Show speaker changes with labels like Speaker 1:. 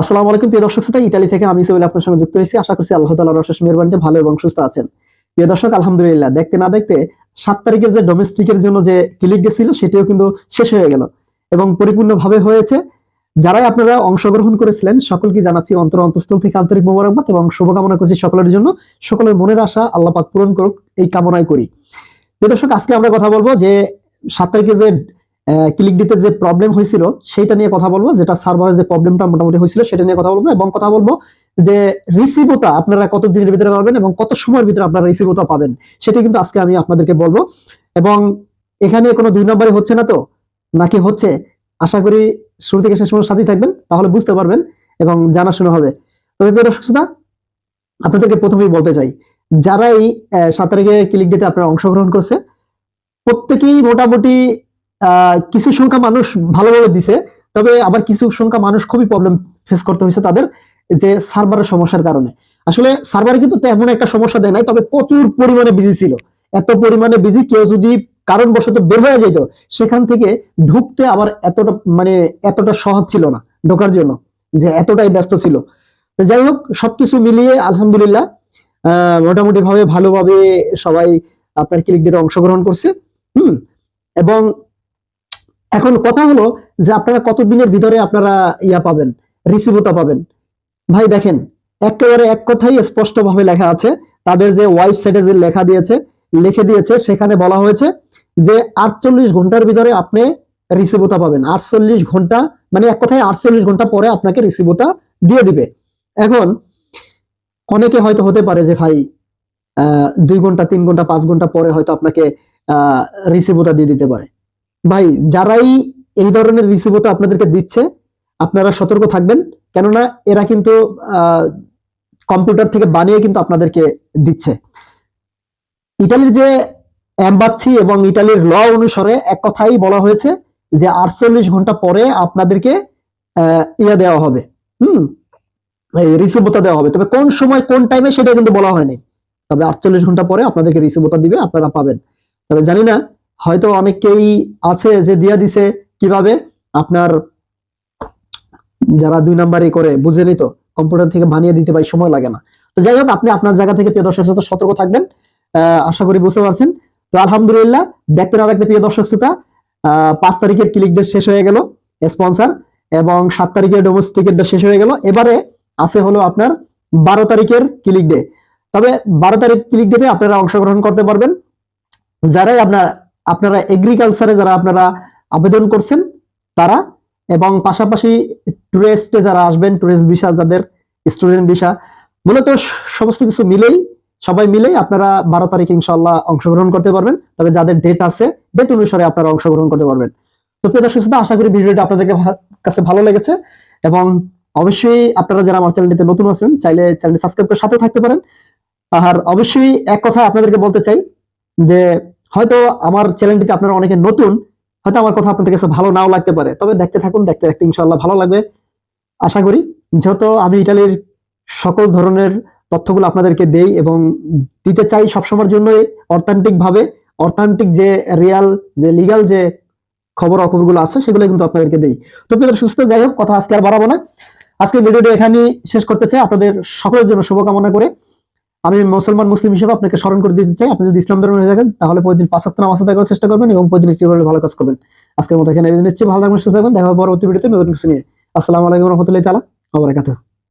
Speaker 1: আসসালামু আলাইকুম, প্রিয় দর্শক শ্রোতা। ইতালি থেকে আমি সোহেল আপনার সঙ্গে যুক্ত হয়েছি। আশা করছি আল্লাহ তাআলার অশেষ মেহেরবানিতে ভালো এবং সুস্থ আছেন। প্রিয় দর্শক, আলহামদুলিল্লাহ, দেখতে না দেখতে সাত তারিখের যে ডোমেস্টিকের জন্য যে ক্লিক গেছিল, সেটিও কিন্তু শেষ হয়ে গেল এবং পরিপূর্ণভাবে হয়েছে। যারাই আপনারা অংশগ্রহণ করেছিলেন, সকলকে জানাচ্ছি অন্তর অন্তঃস্থল থেকে আন্তরিক মোবারকবাদ এবং শুভকামনা করছি সকলের জন্য। সকলের মনের আশা আল্লাহ পাক পূরণ করুক, এই কামনাই করি। প্রিয় দর্শক, আজকে আমরা কথা বলব যে সাত তারিখে যে ক্লিক দিতে যে প্রবলেম হয়েছিল সেটা নিয়ে কথা বলব যেটা সার্ভারের যে প্রবলেমটা মোটামুটি হয়েছিল সেটা নিয়ে কথা বলব এবং কথা বলব যে রিসিভটা আপনারা কত দিনের ভিতরে পাবেন এবং কত সময়ের ভিতরে আপনারা রিসিভটা পাবেন সেটা কিন্তু আজকে আমি আপনাদেরকে বলব। এবং এখানে কোনো দুই নম্বরে হচ্ছে না তো? নাকি হচ্ছে? আশা করি শুরু থেকে শেষ পর্যন্ত সাথেই থাকবেন তাহলে বুঝতে পারবেন এবং জানাশোনা হবে। তবে প্রিয় দর্শক শ্রোতা, আপনাদেরকে প্রথমেই বলতে চাই যারা এই আহ, সাত তারিখে ক্লিক দিতে আপনারা অংশগ্রহণ করছে প্রত্যেকেই মোটামুটি কিছু সংখ্যা মানুষ ভালোভাবে দিছে, তবে আবার কিছু সংখ্যা মানুষ খুবই প্রবলেম ফেস করতে হয়েছে তাদের, যে সার্ভারের সমস্যার কারণে। আসলে সার্ভারে কিন্তু তেমন একটা সমস্যা দেয় নাই, তবে প্রচুর পরিমাণে বিজি ছিল। এত পরিমাণে বিজি কেউ যদি কারণবশত বের হয়ে যেত সেখান থেকে ঢুকতে আবার এতটা মানে এতটা সহজ ছিল না ঢোকার জন্য, যে এতটাই ব্যস্ত ছিল। যাই হোক, সবকিছু মিলিয়ে আলহামদুলিল্লাহ মোটামুটি ভাবে ভালোভাবে সবাই আপনার ক্লিক দিতে অংশগ্রহণ করছে, হুম, এবং এখন কথা হলো যে আপনারা কতদিনের ভিতরে আপনারা ইয়া পাবেন রিসিভটা পাবেন। ভাই দেখেন, একেবারে এক কথাই স্পষ্ট ভাবে লেখা আছে, তাদের যে ওয়েবসাইটে যে লেখা দিয়েছে, লিখে দিয়েছে, সেখানে বলা হয়েছে যে আটচল্লিশ ঘণ্টার ভিতরে আপনি রিসিভটা পাবেন। আটচল্লিশ ঘণ্টা মানে এক কথায় আটচল্লিশ ঘণ্টা পরে আপনাকে রিসিভটা দিয়ে দিবে। এখন, অনেকে হয়তো হতে পারে যে ভাই দুই ঘণ্টা, তিন ঘণ্টা, পাঁচ ঘণ্টা পরে হয়তো আপনাকে রিসিভটা দিয়ে দিতে পারে। ভাই, যারাই এই ধরনের রিসিভটা আপনাদেরকে দিচ্ছে, আপনারা সতর্ক থাকবেন। কেননা এরা কিন্তু কম্পিউটার থেকে বানিয়ে কিন্তু আপনাদেরকে দিচ্ছে। ইটালির যে অ্যাম্বাসি এবং ইটালির ল অনুসারে এক কথাই বলা হয়েছে যে আটচল্লিশ ঘণ্টা পরে আপনাদেরকে ইয়া দেওয়া হবে। হুম রিসিভতা দেওয়া হবে। তবে কোন সময়, কোন টাইমে সেটা কিন্তু বলা হয়নি। তবে আটচল্লিশ ঘণ্টা পরে আপনাদেরকে রিসিভটা দিবে, আপনারা পাবেন। তবে জানি না হয়তো অনেকেই আছে যে দিয়া দিছে কীভাবে? আপনার যারা দুই নাম্বারই করে, বুঝে নিত কম্পিউটার থেকে বানিয়ে দিতে ভাই সময় লাগে না। তো যাই হোক, আপনি আপনার জায়গা থেকে প্রিয় দর্শক শ্রোতা, সতর্ক থাকবেন। আশা করি বুঝতে পারছেন। তো আলহামদুলিল্লাহ, দেখতে না দেখতে প্রিয় দর্শক শ্রোতা পাঁচ তারিখের ক্লিক ডেট শেষ হয়ে গেল স্পন্সর এবং সাত তারিখের ডোমেস্টিকের ডেট শেষ হয়ে গেল। এবারে আছে হলো আপনার বারো তারিখের ক্লিক ডে। তবে বারো তারিখ ক্লিক ডেতে আপনারা অংশগ্রহণ করতে পারবেন। যারাই আপনার আপনারা এগ্রিকালচারে যারা আপনারা আবেদন করছেন, তারা এবং পাশাপাশি টুরিস্টে যারা আসবেন টুরিস্ট ভিসা যাদের স্টুডেন্ট ভিসা মূলত সমস্ত কিছু মিলেই, সবাই মিলেই আপনারা বারো তারিখ ইনশাল্লাহ অংশগ্রহণ করতে পারবেন। তবে যাদের ডেট আছে ডেট অনুসারে আপনারা অংশগ্রহণ করতে পারবেন। তো প্রিয় দর্শক আশা করি ভিডিওটা আপনাদের কাছে ভালো লেগেছে এবং অবশ্যই আপনারা যারা আমার চ্যানেলটিতে নতুন আছেন, চাইলে চ্যানেলটি সাবস্ক্রাইব করে সাথে থাকতে পারেন। আর অবশ্যই এক কথা আপনাদেরকে বলতে চাই যে হয়তো আমার চ্যানেলটিতে আপনারা অনেকে নতুন, হয়তো আমার কথা আপনাদের কাছে ভালো নাও লাগতে পারে। তবে দেখতে থাকুন, দেখতে দেখতে ইনশাল্লাহ ভালো লাগবে। আশা করি, যেহেতু আমি ইটালির সকল ধরনের তথ্যগুলো আপনাদেরকে দেই এবং দিতে চাই সবসময়ের জন্য অর্থান্তিক ভাবে অর্থান্তিক যে রিয়াল যে লিগাল যে খবর অখবরগুলো আছে, সেগুলো কিন্তু আপনাদেরকে দেই। তো প্রিয় সুস্থ, যাই হোক, কথা আজকে আর বাড়াবো না। আজকে ভিডিওটি এখানেই শেষ করতে চাই আপনাদের সকলের জন্য শুভকামনা করে আমি মুসলমান, মুসলিম হিসেবে আপনাকে স্মরণ করে দিতে চাই। আপনি যদি ইসলাম ধর্মে হয়ে থাকেন, তাহলে প্রতিদিন পাঁচ সপ্তাহ নামাজ করার চেষ্টা করবেন এবং প্রতিদিন একটি করে ভালো কাজ করবেন। আজকের মতো এখানে নিচ্ছি। ভালো থাকবেন, সুস্থ থাকবেন। দেখা পরবর্তী ভিডিওতে নতুন কিছু নিয়ে। আসসালামু আলাইকুম রহমতুল্লাহ তালা আবার